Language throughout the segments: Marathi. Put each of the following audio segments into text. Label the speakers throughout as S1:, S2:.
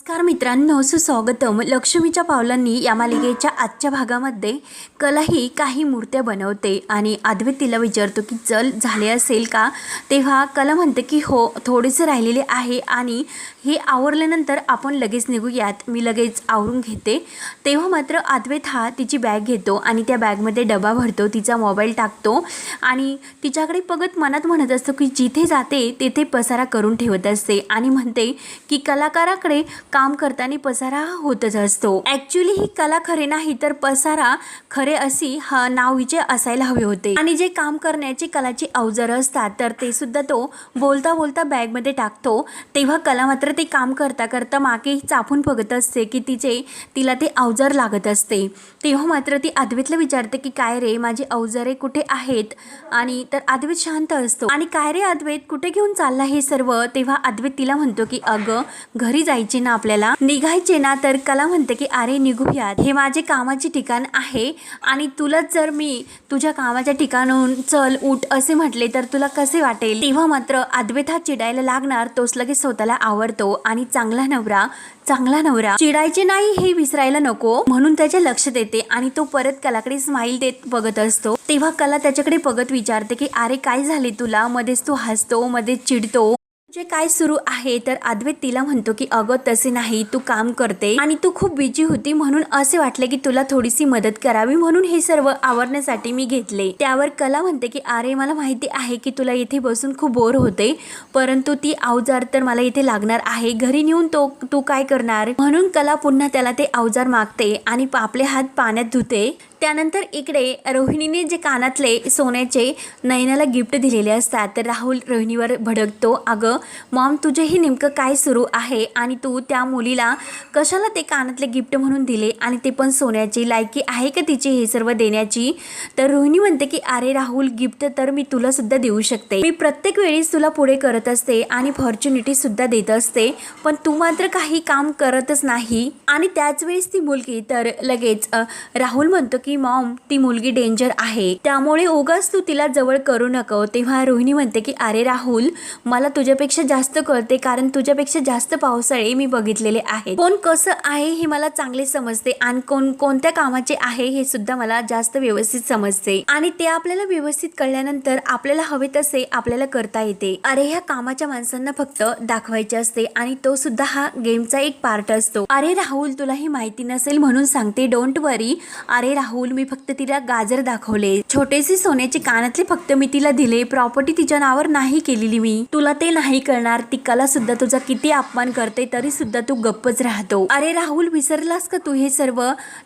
S1: नमस्कार मित्रांनो सुस्वागतम. लक्ष्मीच्या पावलांनी या मालिकेच्या आजच्या भागामध्ये कला ही काही मूर्त्या बनवते. आणि आदवे तिला विचारतो की चल झाले असेल का? तेव्हा कला म्हणते की हो थोडेसे राहिलेले आहे आणि हे आवरल्यानंतर आपण लगेच निघूयात. मी लगेच आवरून घेते. तेव्हा मात्र आदवेत हा तिची बॅग घेतो आणि त्या बॅगमध्ये डबा भरतो तिचा मोबाईल टाकतो आणि तिच्याकडे बघत मनात म्हणत असतो की जिथे जाते तेथे पसारा करून ठेवत असते. आणि म्हणते की कलाकाराकडे काम करताना पसारा होतच असतो. ॲक्च्युली ही कला खरे नाही तर पसारा खरे अशी हा नाव असायला हवे होते. आणि जे काम करण्याची कलाची अवजारं असतात तर ते सुद्धा तो बोलता बोलता बॅगमध्ये टाकतो. तेव्हा कला मात्र ते काम करता करता मागे चापून बघत असते की तिचे तिला ते अवजार लागत असते. तेव्हा मात्र ती अद्वैतला विचारते की काय रे माझी अवजारे कुठे आहेत? आणि तर अद्वैत शांत असतो. आणि काय रे अद्वैत कुठे घेऊन चालला हे सर्व? तेव्हा अद्वैत तिला म्हणतो की अगं घरी जायचे ना आपल्याला. निघायचे ना तर कला म्हणते की अरे निघूयात हे माझे कामाचे ठिकाण आहे आणि तुलाच जर मी तुझ्या कामाच्या ठिकाणाहून चल उठ असे म्हटले तर तुला कसे वाटेल? तेव्हा मात्र अद्वैत हा चिडायला लागणार तोच लगेच स्वतःला आवडतो आणि चांगला नवरा चांगला नवरा. चिडायचे नाही हे विसरायला नको. म्हणून त्याचे लक्ष देते आणि तो परत कलाकडे स्माईल देत बघत असतो. तेव्हा कला त्याच्याकडे बघत विचारते की अरे काय झाले तुला? मध्येच तू हसतो मध्येच चिडतो. जे काय सुरू आहे तर अद्वैत तिला म्हणतो की अगं तसे नाही तू काम करते आणि तू खूप बिजी होती म्हणून असे वाटले की तुला थोडीशी मदत करावी म्हणून हे सर्व आवरण्यासाठी मी घेतले. त्यावर कला म्हणते की अरे मला माहिती आहे की तुला इथे बसून खूप बोर होते परंतु ती अवजार तर मला इथे लागणार आहे. घरी नेऊन तो तू काय करणार? म्हणून कला पुन्हा त्याला ते अवजार मागते आणि आपले हात पाण्यात धुते. त्यानंतर इकडे रोहिणीने जे कानातले सोन्याचे नयनाला गिफ्ट दिलेले असतात तर राहुल रोहिणीवर भडकतो. अगं मॉम तुझे हे नेमकं काय सुरू आहे? आणि तू त्या मुलीला कशाला ते कानातले गिफ्ट म्हणून दिले? आणि ते पण सोन्याची लायकी आहे का तिची हे सर्व देण्याची? तर रोहिणी म्हणते की अरे राहुल गिफ्ट तर मी तुला सुद्धा देऊ शकते. मी प्रत्येक वेळेस तुला पुढे करत असते आणि फॉर्च्युनिटी सुद्धा देत असते. पण तू मात्र काही काम करतच नाही. आणि त्याच वेळेस ती मुलगी तर लगेच राहुल म्हणतो की मॉम ती मुलगी डेंजर आहे. त्यामुळे उगाच तू तिला जवळ करू नको. तेव्हा रोहिणी म्हणते की अरे राहुल मला तुझ्यापेक्षा जास्त कळते कारण तुझ्यापेक्षा जास्त पावसाळे मी बघितलेले आहे कोण कसं आहे हे मला चांगले समजते आणि कोण कोणत्या कामाचे आहे हे सुद्धा मला जास्त व्यवस्थित समजते. आणि ते आपल्याला व्यवस्थित कळल्यानंतर आपल्याला हवे तसे आपल्याला करता येते. अरे ह्या कामाच्या माणसांना फक्त दाखवायचे असते आणि तो सुद्धा हा गेमचा एक पार्ट असतो. अरे राहुल तुला ही माहिती नसेल म्हणून सांगते डोंट वरी. अरे राहुल मी फक्त तिला गाजर दाखवले. छोटेसे सोन्याचे कानातले फक्त मी तिला दिले. प्रॉपर्टी तिच्या नावावर नाही केलेली मी. तुला ते नाही करणार तिकाला सुद्धा तुझा किती अपमान करते तरी सुद्धा तू गप्पच राहतो. अरे राहुल विसरलास का तू हे सर्व?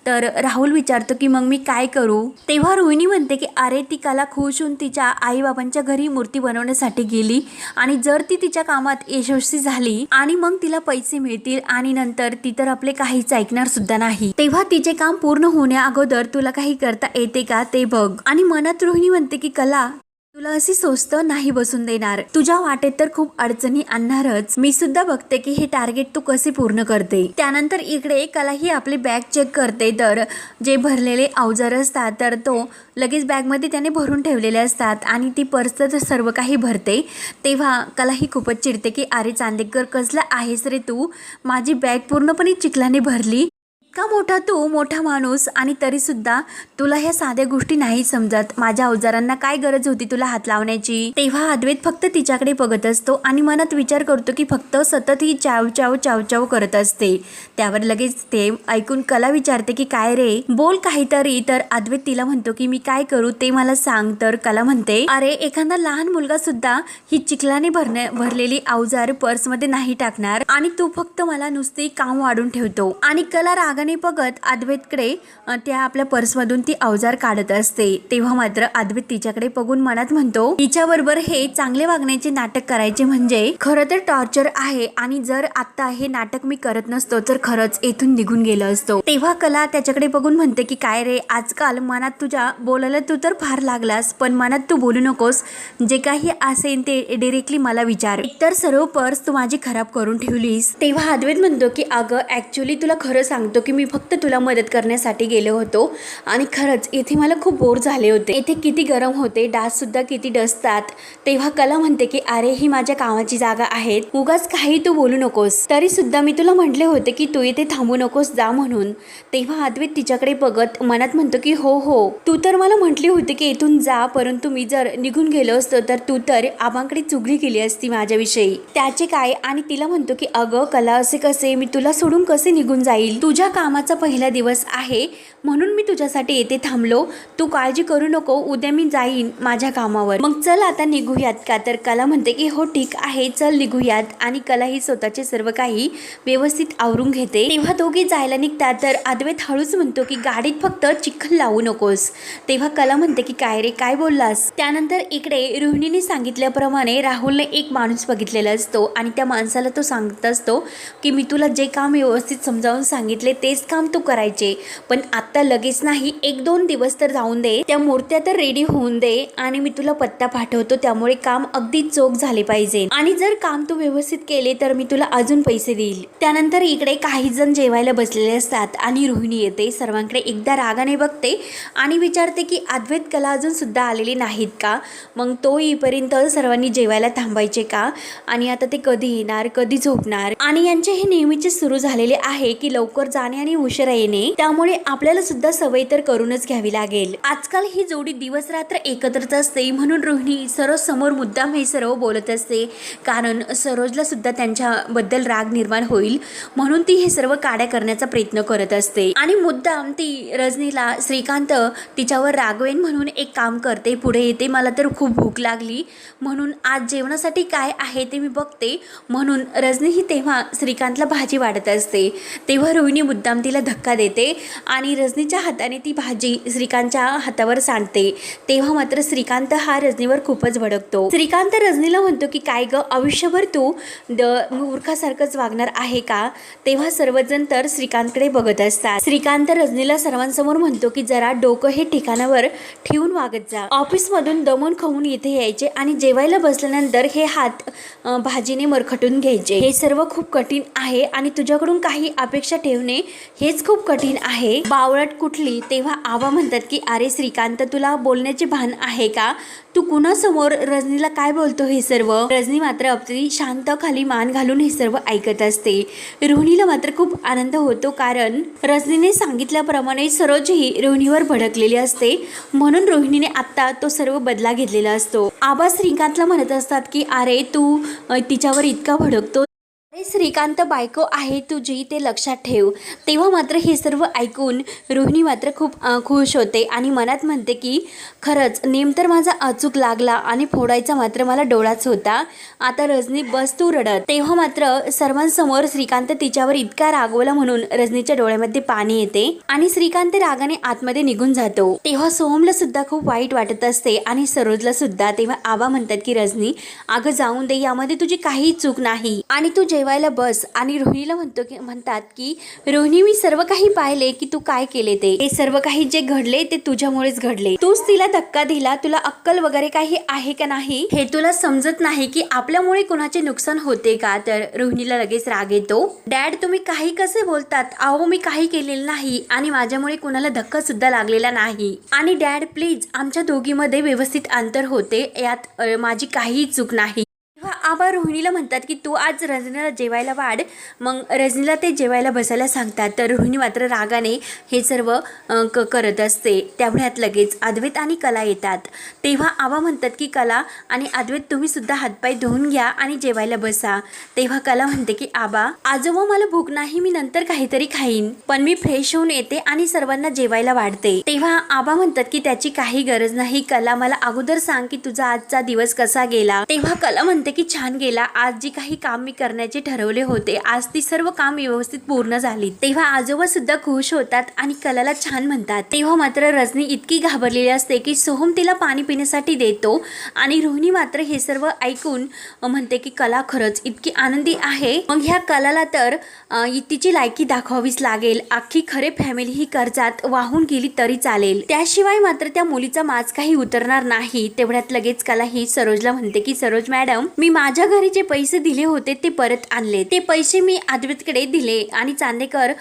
S1: तर राहुल विचारतो की मग मी काय करू? तेव्हा रोहिणी म्हणते की अरे ती कला खुश होऊन तिच्या आई बाबांच्या घरी मूर्ती बनवण्यासाठी गेली आणि जर ती तिच्या कामात यशस्वी झाली आणि मग तिला पैसे मिळतील आणि नंतर ती तर आपले काहीच ऐकणार सुद्धा नाही. तेव्हा तिचे काम पूर्ण होण्या अगोदर तुला तुला काही करता येते का ते बघ. आणि मनात रोहिणी म्हणते की कला तुला अशी स्वस्त नाही बसून देणार. तुझ्या वाटेत तर खूप अडचणी आणणारच. मी सुद्धा बघते की हे टार्गेट तू कसे पूर्ण करते. त्यानंतर इकडे कला ही आपली बॅग चेक करते. तर जे भरलेले अवजार असतात तर तो लगेच बॅगमध्ये त्याने भरून ठेवलेले असतात आणि ती पर्स तर सर्व काही भरते. तेव्हा कला ही खूपच चिडते की अरे चांदेकर कसला आहेस रे तू? माझी बॅग पूर्णपणे चिखलाने भरली. इतका मोठा तू मोठा माणूस आणि तरी सुद्धा तुला ह्या साध्या गोष्टी नाही समजत. माझ्या अवजारांना काय गरज होती तुला हात लावण्याची? तेव्हा अद्वैत फक्त तिच्याकडे बघत असतो आणि मनात विचार करतो की फक्त सतत ही चाव चाव चाव चाव करत असते. त्यावर लगेच ते ऐकून कला विचारते की काय रे? बोल काहीतरी. तर अद्वैत तिला म्हणतो की मी काय करू? ते मला सांग. तर कला म्हणते अरे एखादा लहान मुलगा सुद्धा ही चिखलाने भरण्या भरलेली अवजार पर्समध्ये नाही टाकणार आणि तू फक्त मला नुसते काम वाढून ठेवतो. आणि कला रागा रागाने बघत अद्वैतकडे त्या आपल्या पर्समधून ती अवजार काढत असते. तेव्हा मात्र अद्वैत तिच्याकडे बघून मनात म्हणतो तिच्याबरोबर हे चांगले वागण्याचे नाटक करायचे म्हणजे खरं तर टॉर्चर आहे आणि जर आता हे नाटक मी करत नसतो तर खरंच येथून निघून गेलो असतो. तेव्हा कला त्याच्याकडे बघून म्हणते की काय रे आजकाल मनात तुझ्या बोलायला तू तर फार लागलास पण मनात तू बोलू नकोस. जे काही असेल ते डिरेक्टली मला विचार. एकतर सर्व पर्स तू माझी खराब करून ठेवलीस. तेव्हा अद्वैत म्हणतो की अगं ऍक्च्युली तुला खरं सांगतो की मी फक्त तुला मदत करण्यासाठी गेलो होतो. आणि खरंच इथे मला खूप बोर झाले होते. इथे किती गरम होते डाससुद्धा किती डसतात. तेव्हा कला म्हणते की अरे ही माझ्या कामाची जागा आहे. उगाच काही तू बोलू नकोस. तरी सुद्धा मी तुला म्हटले होते की तू इथे थांबू नकोस जा म्हणून. तेव्हा अद्वैत तिच्याकडे बघत मनात म्हणतो की हो हो. तू तर मला म्हटली होती की इथून जा परंतु मी जर निघून गेलो असतो तर तू तर आबांकडे चुगली केली असती माझ्याविषयी. त्याचे काय? आणि तिला म्हणतो की अगं कला असे कसे? मी तुला सोडून कसे निघून जाईल? तुझ्या कामाचा पहिला दिवस आहे. म्हणून मी तुझ्यासाठी येथे थांबलो. तू काळजी करू नको उद्या मी जाईन माझ्या कामावर. मग चल आता निघूयात. का तर कला म्हणते की हो ठीक आहे चल निघूयात. आणि कला ही स्वतःचे सर्व काही व्यवस्थित आवरून घेते. तेव्हा दोघी जायला निघतात. तर अद्वैत हळूच म्हणतो की गाडीत फक्त चिखल लावू नकोस. तेव्हा कला म्हणते की काय रे काय बोललास? त्यानंतर इकडे रोहिणीने सांगितल्याप्रमाणे राहुलने एक माणूस बघितलेला असतो आणि त्या माणसाला तो सांगत असतो की मी तुला जे काम व्यवस्थित समजावून सांगितले तेच काम तू करायचे. पण आत्ता लगेच नाही एक दोन दिवस तर जाऊन दे. त्या मूर्त्या तर रेडी होऊन दे आणि मी तुला पत्ता पाठवतो त्यामुळे काम अगदी चोख झाले पाहिजे. आणि जर काम तू व्यवस्थित केले तर मी तुला अजून पैसे देईल. त्यानंतर इकडे काही जण जेवायला बसलेले असतात आणि रोहिणी येते. सर्वांकडे एकदा रागाने बघते आणि विचारते की अद्वैत कला अजून सुद्धा आलेली नाहीत का? मग तो येईपर्यंत सर्वांनी जेवायला थांबायचे का? आणि आता ते कधी येणार कधी झोपणार? आणि यांचे हे नेहमीचे सुरू झालेले आहे की लवकर जाणे आणि उशिरा येणे. त्यामुळे आपल्याला सुद्धा सवय तर करूनच घ्यावी लागेल. आजकाल ही जोडी दिवस रात्र एकत्रच असते म्हणून रोहिणी सरोज समोर मुद्दाम हे सर्व बोलत असते. कारण सरोजला सुद्धा त्यांच्याबद्दल राग निर्माण होईल म्हणून ती हे सर्व काड्या करण्याचा प्रयत्न करत असते. आणि मुद्दाम ती रजनीला श्रीकांत तिच्यावर रागवेन म्हणून एक काम करते पुढे येते मला तर खूप भूक लागली. म्हणून आज जेवणासाठी काय आहे ते मी बघते. म्हणून रजनी ही तेव्हा श्रीकांतला भाजी वाढत असते. तेव्हा रोहिणी मुद्दाम तिला धक्का देते आणि रज रजनीच्या हाताने ती भाजी श्रीकांतच्या हातावर सांडते. तेव्हा मात्र श्रीकांत हा रजनीवर खूपच भडकतो. श्रीकांत रजनीला म्हणतो की काय ग आयुष्यभर तू द मूर्खासारखंच वागणार आहे का? तेव्हा सर्वजण तर श्रीकांतकडे बघत असतात. श्रीकांत रजनीला सर्वांसमोर म्हणतो की जरा डोकं हे ठिकाणावर ठेवून वागत जा. ऑफिसमधून दमून खाऊन इथे यायचे आणि जेवायला बसल्यानंतर हे हात भाजीने मरखटून घ्यायचे. हे सर्व खूप कठीण आहे आणि तुझ्याकडून काही अपेक्षा ठेवणे हेच खूप कठीण आहे. बावळट कुठली तेव्हा आवा म्हणतात की अरे श्रीकांत तुला बोलण्याचे भान आहे का? तू कुणासमोर रजनीला काय बोलतो हे सर्व? रजनी मात्र अगदी शांत खाली मान घालून हे सर्व ऐकत असते. रोहिणीला मात्र खूप आनंद होतो कारण रजनीने सांगितल्याप्रमाणे सरोजही रोहिणीवर भडकलेली असते. म्हणून रोहिणीने आत्ता तो सर्व बदला घेतलेला असतो. आबा श्रीकांतला म्हणत असतात की अरे तू तिच्यावर इतका भडकतो अरे श्रीकांत बायको आहे तुझी ते लक्षात ठेव. तेव्हा मात्र हे सर्व ऐकून रोहिणी मात्र खूप खुश होते आणि मनात म्हणते की खरंच नेम तर माझा अचूक लागला आणि फोडायचा मात्र मला डोळाच होता. आता रजनी बस तू रडत. तेव्हा मात्र सर्वांसमोर श्रीकांत तिच्यावर इतका रागवला म्हणून रजनीच्या डोळ्यामध्ये पाणी येते आणि श्रीकांत रागाने आतमध्ये निघून जातो. तेव्हा सोहमला सुद्धा खूप वाईट वाटत असते आणि सरोजला सुद्धा तेव्हा आबा म्हणतात की रजनी अगं जाऊन दे यामध्ये तुझी काही चूक नाही आणि तू जेवायला बस. आणि रोहिणीला म्हणतो की म्हणतात की रोहिणी मी सर्व काही पाहिले की तू काय केले ते? हे सर्व काही जे घडले ते तुझ्यामुळेच घडले. तूच तिला धक्का दिला. तुला अक्कल वगैरे काही आहे का नाही? हे तुला समजत नाही की आपल्यामुळे कुणाचे नुकसान होते का? तर रोहिणीला लगेच राग येतो. डॅड तुम्ही काही कसे बोलतात? अहो मी काही केलेलं नाही आणि माझ्यामुळे कुणाला धक्का सुद्धा लागलेला नाही. आणि डॅड प्लीज आमच्या दोघीमध्ये व्यवस्थित अंतर होते. यात माझी काहीही चूक नाही. आबा रोहिणीला म्हणतात की तू आज रजनीला जेवायला वाढ. मग रजनीला ते जेवायला बसायला सांगतात. तर रोहिणी मात्र रागाने हे सर्व क करत असते. त्यामुळ्यात लगेच अद्वैत आणि कला येतात. तेव्हा आबा म्हणतात की कला आणि अद्वैत तुम्हीसुद्धा हातपाय धुवून घ्या आणि जेवायला बसा. तेव्हा कला म्हणते की आबा आजोबा मला भूक नाही मी नंतर काहीतरी खाईन. पण मी फ्रेश होऊन येते आणि सर्वांना जेवायला वाढते. तेव्हा आबा म्हणतात की त्याची काही गरज नाही. कला मला अगोदर सांग की तुझा आजचा दिवस कसा गेला? तेव्हा कला म्हणते की छान गेला. आज जी काही काम मी करण्याचे ठरवले होते आज ती सर्व काम व्यवस्थित पूर्ण झाली. तेव्हा आजोबा सुद्धा खुश होतात आणि कलाला छान म्हणतात. तेव्हा मात्र रजनी इतकी घाबरलेली असते की सोहम तिला पाणी पिण्यासाठी देतो आणि रोहिणी मात्र हे सर्व ऐकून म्हणते की कला खरंच इतकी आनंदी आहे. मग ह्या कलाला तर तिची लायकी दाखवावीच लागेल. अख्खी खरे फॅमिली ही कर्जात वाहून गेली तरी चालेल. त्याशिवाय मात्र त्या मुलीचा माज काही उतरणार नाही. तेवढ्यात लगेच कला ही सरोजला म्हणते की सरोज मॅडम मी माझ्या घरी जे पैसे दिले होते ते परत आणले. ते पैसे मी अद्वैतकडे दिले आणि चांदेकर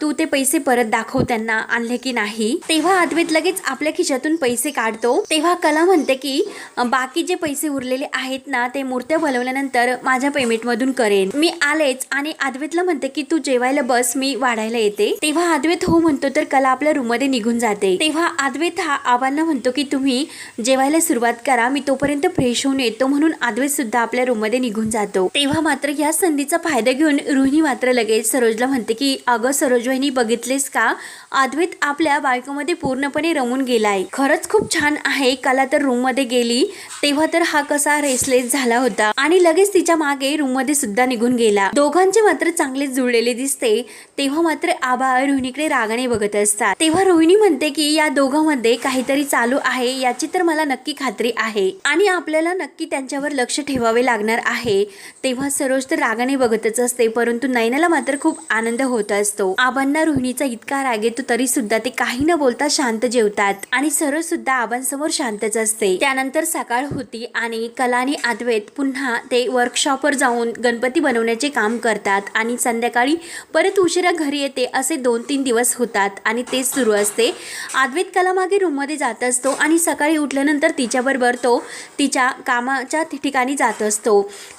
S1: तू ते पैसे परत दाखव त्यांना आणले की नाही? तेव्हा अद्वैत लगेच आपल्या खिशातून पैसे काढतो. तेव्हा कला म्हणते की बाकी जे पैसे उरलेले आहेत ना ते मूर्त्या बोलवल्यानंतर माझ्या पेमेंटमधून करेन. मी आलेच आणि अद्वैतला म्हणते की तू जेवायला बस मी वाढायला येते. तेव्हा अद्वैत हो म्हणतो तर कला आपल्या रूममध्ये निघून जाते. तेव्हा अद्वैत हा आव्हाना म्हणतो की तुम्ही जेवायला सुरुवात करा मी तोपर्यंत फ्रेश होऊन येतो. म्हणून अद्वैत सुद्धा आपल्या रूममध्ये निघून जातो. तेव्हा मात्र या संधीचा फायदा घेऊन रोहिणी मात्र लगेच सरोजला म्हणते की अगं सरोज वहिनी बघितलेस का? अद्वैत आपल्या बायकोमध्ये पूर्णपणे रमून गेलाय. खरंच खूप छान आहे. कला तर रूममध्ये गेली तेव्हा तर हा कसा रेसलेस झाला होता. आणि लगेच तिच्यामागे रूममध्ये सुद्धा निघून गेला. दोघांचे मात्र चांगलेच जुळलेले दिसते. तेव्हा मात्र आबा रोहिणीकडे रागाने बघत असतात. तेव्हा रोहिणी म्हणते की या दोघांमध्ये काहीतरी चालू आहे. याची तर मला नक्की खात्री आहे. आणि आपल्याला नक्की त्यांच्यावर लक्ष ठेवावे लागणार आहे. तेव्हा सरोज तर रागाने बघतच असते परंतु नयनाला मात्र खूप आनंद होत असतो. आबांना रोहिणीचा इतका राग येतो तरी सुद्धा ते काही न बोलता शांत जेवतात. आणि सरोज सुद्धा आबांसमोर शांतच असते. त्यानंतर सकाळ होती आणि कला आणि अद्वैत पुन्हा ते वर्कशॉपवर जाऊन गणपती बनवण्याचे काम करतात आणि संध्याकाळी परत उशिरा घरी येते असे दोन तीन दिवस होतात आणि तेच सुरू असते. अद्वैत कला मागे रूममध्ये जात असतो आणि सकाळी उठल्यानंतर तिच्याबरोबर तो तिच्या कामाच्या ठिकाणी जात असतो.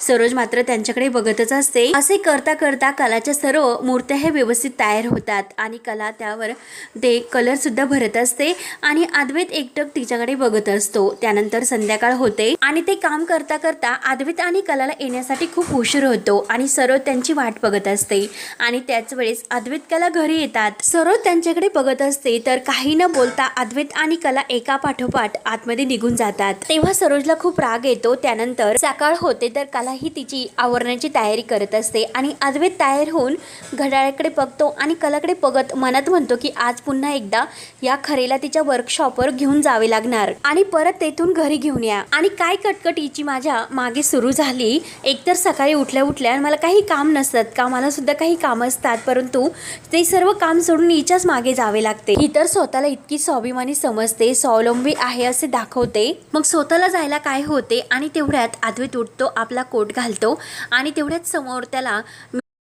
S1: सरोज मात्र त्यांच्याकडे बघतच असते. असे करता करता कलाच्या सर्व मूर्त्या हे व्यवस्थित तयार होतात आणि कला त्यावर ते कलर सुद्धा भरत असते आणि अद्वैत एकटक तिच्याकडे बघत असतो. त्यानंतर संध्याकाळ होते आणि ते काम करता करता अद्वैत आणि कलाला येण्यासाठी खूप उशीर होतो आणि सरोज त्यांची वाट बघत असते आणि त्याच वेळेस अद्वैत कला घरी येतात. सरोज त्यांच्याकडे बघत असते तर काही न बोलता अद्वैत आणि कला एका पाठोपाठ आतमध्ये निघून जातात. तेव्हा सरोजला खूप राग येतो. त्यानंतर सकाळ होतो होते तर कला ही तिची आवरण्याची तयारी करत असते. आणि अद्वैत तयार होऊन घड्याळाकडे बघतो आणि कलाकडे बघत मनात म्हणतो की आज पुन्हा एकदा या खरेला तिच्या वर्कशॉपवर घेऊन जावे लागणार. आणि परत तेथून घरी घेऊन या. आणि काय कटकट हिची माझ्या मागे सुरू झाली. एकतर सकाळी उठल्या उठल्या मला काही काम नसतात. का मला सुद्धा काही काम असतात. परंतु ते सर्व काम सोडून हिच्याच मागे जावे लागते. ही तर स्वतःला इतकी स्वाभिमानी समजते स्वावलंबी आहे असे दाखवते. मग स्वतःला जायला काय होते? आणि तेवढ्यात अद्वैत उठतो आपला कोट घालतो आणि तेवढ्याच समोर त्याला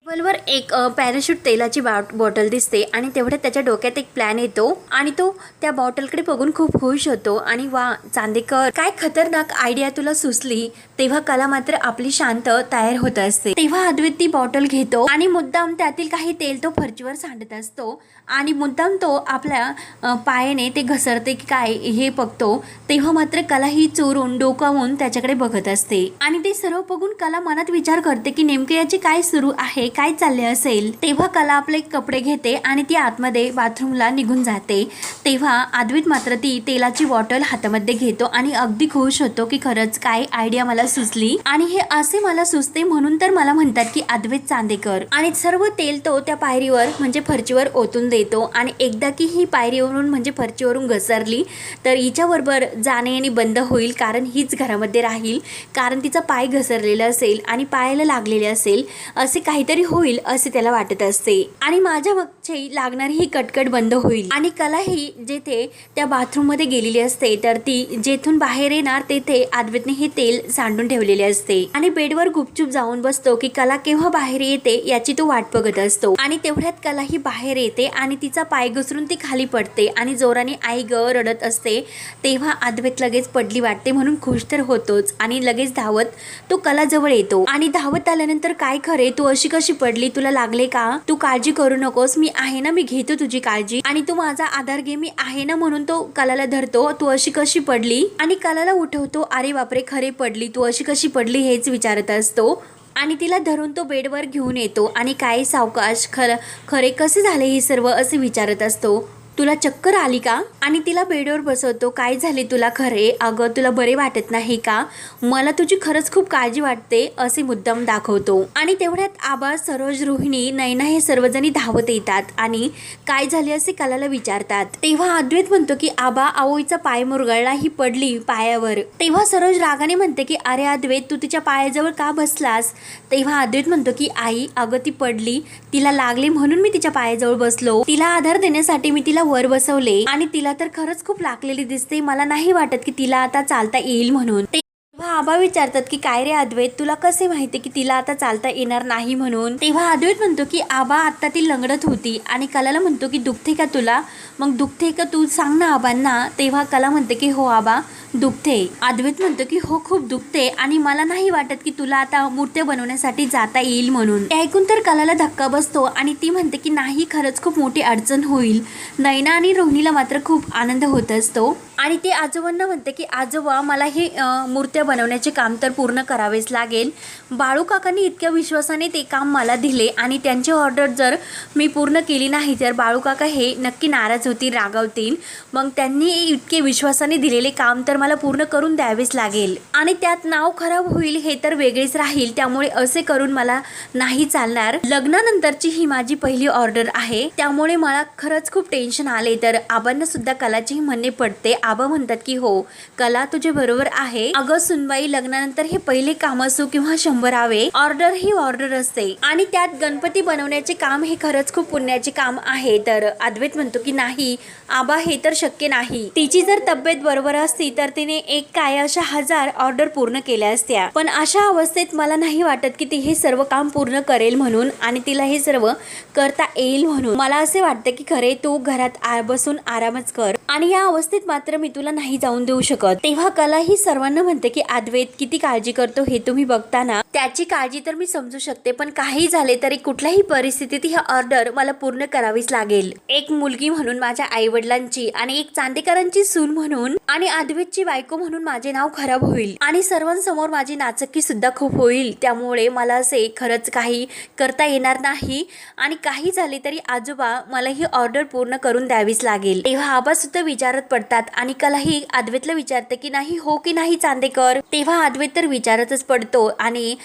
S1: टेबलवर एक पॅराशूट तेलाची बाट बॉटल दिसते आणि तेवढ्यात त्याच्या डोक्यात एक प्लॅन येतो आणि तो त्या बॉटलकडे बघून खूप खुश होतो आणि वा चांदेकर काय खतरनाक आयडिया तुला सुचली. तेव्हा कला मात्र आपली शांत तयार होत असते. तेव्हा अद्वैत ती बॉटल घेतो आणि मुद्दाम त्यातील काही तेल तो फरचीवर सांडत असतो आणि मुद्दाम तो आपल्या पायाने ते घसरते की काय हे बघतो. तेव्हा मात्र कला ही चोरून डोकावून त्याच्याकडे बघत असते. आणि ते सर्व बघून कला मनात विचार करते की नेमके याचे काय सुरू आहे काय चालले असेल तेव्हा कला आपले कपडे घेते आणि ती आतमध्ये बाथरूमला निघून जाते. तेव्हा आदवीत मात्र ती तेलाची बॉटल हातामध्ये घेतो आणि अगदी खुश होतो की खरंच काय आयडिया मला सुचली. आणि हे असे मला सुचते म्हणून तर मला म्हणतात की अद्वैत चांदेकर. आणि सर्व तेल तो त्या पायरीवर म्हणजे फरचीवर ओतून देतो आणि एकदा की ही पायरीवरून म्हणजे फरचीवरून घसरली तर हिच्याबरोबर जाणे येणे बंद होईल कारण हीच घरामध्ये राहील. कारण तिचा पाय घसरलेला असेल आणि पायाला लागलेले असेल असे काहीतरी होईल असे त्याला वाटत असते. आणि माझ्या मागची लागणारी ही कटकट बंद होईल. आणि कला ही जेथे त्या बाथरूममध्ये गेलेली असते तर ती जेथून बाहेर येणार तेथे आदवेतने हे तेल सांडून ठेवलेले असते. आणि बेडवर गुपचूप जाऊन बसतो की कला केव्हा बाहेर येते याची तो वाट बघत असतो. आणि तेवढ्यात कला ही बाहेर येते आणि तिचा पाय घसरून ती खाली पडते आणि जोराने आई ग रडत असते तेव्हा आदवेत लगेच पडली वाटते म्हणून खुश तर होतोच आणि लगेच धावत तो कला जवळ येतो. आणि धावत आल्यानंतर काय खरे? तू अशी कशी पडली तुला लागले का? तू काळजी करू नकोस मी आहे ना मी घेतो तुझी काळजी. आणि तू माझा आधार घे मी आहे ना म्हणून तो कलाला धरतो. तू अशी कशी पडली? आणि कलाला उठवतो अरे बापरे खरे पडली. तू अशी कशी पडली हेच विचारत असतो. आणि तिला धरून तो बेडवर घेऊन येतो. आणि काय सावकाश खर खरे कसे झाले हे सर्व असे विचारत असतो. तुला चक्कर आली का? आणि तिला बेडवर बसवतो. काय झाले तुला खरे? अगं तुला बरे वाटत नाही का? मला तुझी खरंच खूप काळजी वाटते असे मुद्दाम दाखवतो. आणि तेवढ्यात आबा सरोज रोहिणी नैना हे सर्वजणी धावत येतात आणि काय झाले असे कलाला विचारतात. तेव्हा अद्वैत म्हणतो की आबा आवईचा पाय मुरगळला ही पडली पायावर. तेव्हा सरोज रागाने म्हणते की अरे अद्वैत तू तिच्या पायाजवळ का बसलास? तेव्हा अद्वैत म्हणतो की आई अगं ती पडली. तिला लागले म्हणून मी तिच्या पायाजवळ बसलो. तिला आधार देण्यासाठी मी तिला वर बसवले आणि तिला तर खरंच खूप लागलेली दिसते. मला नाही वाटत की तिला आता चालता येईल म्हणून. तेव्हा आबा विचारतात की काय रे अद्वैत तुला कसे माहिती की तिला आता चालता येणार नाही म्हणून? तेव्हा अद्वैत म्हणतो की आबा आता ती लंगडत होती आणि कलाला म्हणतो की दुखते का तुला? मग दुखते का तू? सांग ना आबांना. तेव्हा कला म्हणते की हो आबा दुखते. अद्वैत म्हणतो की हो खूप दुखते आणि मला नाही वाटत की तुला आता मूर्त्या बनवण्यासाठी जाता येईल म्हणून. ते ऐकून तर कलाला धक्का बसतो आणि ती म्हणते की नाही खरंच खूप मोठी अडचण होईल. नैना आणि रोहिणीला मात्र खूप आनंद होत असतो. आणि ते आजोबांना म्हणते की आजोबा मला हे मूर्त्या बनवण्याचे काम तर पूर्ण करावेच लागेल. बाळू काकांनी इतक्या विश्वासाने ते काम मला दिले आणि त्यांची ऑर्डर जर मी पूर्ण केली नाही तर बाळू काका हे नक्की नाराज होतील रागावतील. मग त्यांनी इतके विश्वासाने दिलेले काम तर मला पूर्ण करून द्यावेच लागेल. आणि त्यात नाव खराब होईल हे तर वेगळेच राहील. त्यामुळे असे करून मला नाही चालणार. लग्नानंतरची ही माझी पहिली ऑर्डर आहे. त्यामुळे मला खरंच खूप टेन्शन आले. तर आबांना सुद्धा कलाचेही म्हणणे पडते. आबा म्हणतात की हो कला तुझे बरोबर आहे. अगं सुनबाई लग्नानंतर हे पहिले काम असो किंवा शंभरावे ऑर्डर ही ऑर्डर असते. आणि त्यात गणपती बनवण्याचे काम हे खरंच खूप पुण्याचे काम आहे. तर अद्वैत म्हणतो की नाही आबा हे तर शक्य नाही. तिची जर तब्येत बरोबर असती तर तिने एक काय अशा हजार ऑर्डर पूर्ण केल्या असत्या. पण अशा अवस्थेत मला नाही वाटत की ती हे सर्व काम पूर्ण करेल म्हणून आणि तिला हे सर्व करता येईल म्हणून. मला असे वाटते की खरे तू घरात बसून आरामच कर आणि या अवस्थेत मात्र मी तुला नाही जाऊन देऊ शकत. तेव्हा कला ही सर्वांना म्हणते की अद्वैत किती काळजी करतो हे तुम्ही बघताना त्याची काळजी तर मी समजू शकते पण काही झाले तरी कुठल्याही परिस्थितीत ही ऑर्डर मला पूर्ण करावीच लागेल. एक मुलगी म्हणून माझ्या आई वडिलांची आणि एक चांदेकरांची सून म्हणून आणि अद्वैतची बायको म्हणून माझे नाव खराब होईल आणि सर्वांसमोर माझी नाचकी सुद्धा खूप होईल त्यामुळे मला असे खरंच काही करता येणार नाही आणि काही झाले तरी आजोबा मला ही ऑर्डर पूर्ण करून द्यावीच लागेल. तेव्हा आबा सुद्धा विचारत पडतात आणि कलाही अद्वैतला विचारते की नाही हो की नाही चांदेकर? तेव्हा अद्वैत तर विचारतच पडतो आणि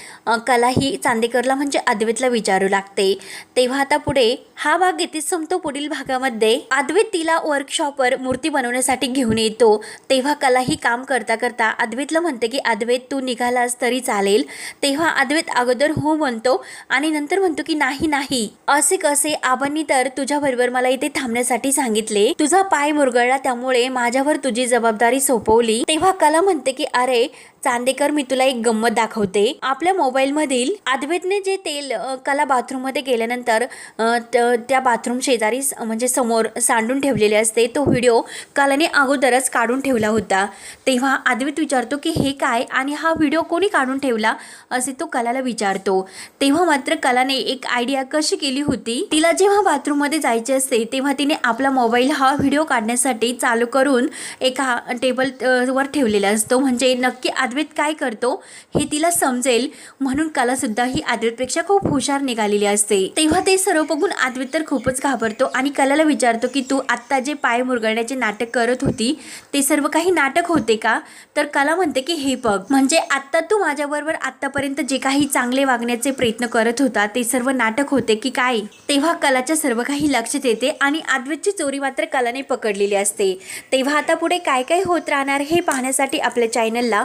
S1: कला ही चांदेकरला म्हणजे अद्वैतला विचारू लागते. तेव्हा आता पुढे हा भाग इथेच संपतो. पुढील भागामध्ये अद्वैत तिला वर्कशॉपवर मूर्ती बनवण्यासाठी घेऊन येतो. तेव्हा कला ही काम करता करता अद्वैतला म्हणते की अद्वैत तू निघालास तरी चालेल. तेव्हा अद्वैत अगोदर हो म्हणतो आणि नंतर म्हणतो की नाही नाही. असे कसे? आबांनी तर तुझ्या बरोबर मला इथे थांबण्यासाठी सांगितले. तुझा पाय मुरगळला त्यामुळे माझ्यावर तुझी जबाबदारी सोपवली. तेव्हा कला म्हणते की अरे चांदेकर मी तुला एक गंमत दाखवते. आपल्या मोबाईल मधील अद्वैतने जे तेल कला बाथरूममध्ये गेल्यानंतर त- त्या बाथरूम शेजारी स- म्हणजे समोर सांडून ठेवलेले असते तो व्हिडिओ कलाने अगोदरच काढून ठेवला होता. तेव्हा अद्वैत विचारतो की हे काय? आणि हा व्हिडिओ कोणी काढून ठेवला? असे तो कलाला विचारतो. तेव्हा मात्र कलाने एक आयडिया कशी केली होती? तिला जेव्हा बाथरूममध्ये जायचे असते तेव्हा तिने आपला मोबाईल हा व्हिडिओ काढण्यासाठी चालू करून एका टेबल वर ठेवलेला असतो. म्हणजे नक्की अद्वैत काय करतो हे तिला समजेल. म्हणून कलासुद्धा ही अद्वैतपेक्षा खूप हुशार निघालेली असते. तेव्हा ते सर्व बघून अद्वैत तर खूपच घाबरतो आणि कलाला विचारतो की तू आत्ता जे पाय मुरगळण्याचे नाटक करत होती ते सर्व काही नाटक होते का? तर कला म्हणते की हे बघ म्हणजे आत्ता तू माझ्याबरोबर आत्तापर्यंत जे काही चांगले वागण्याचे प्रयत्न करत होता ते सर्व नाटक होते की काय? तेव्हा कलाच्या सर्व काही लक्षात येते आणि अद्वैतची चोरी मात्र कलाने पकडलेली असते. तेव्हा आता पुढे काय काय होत राहणार हे पाहण्यासाठी आपल्या चॅनलला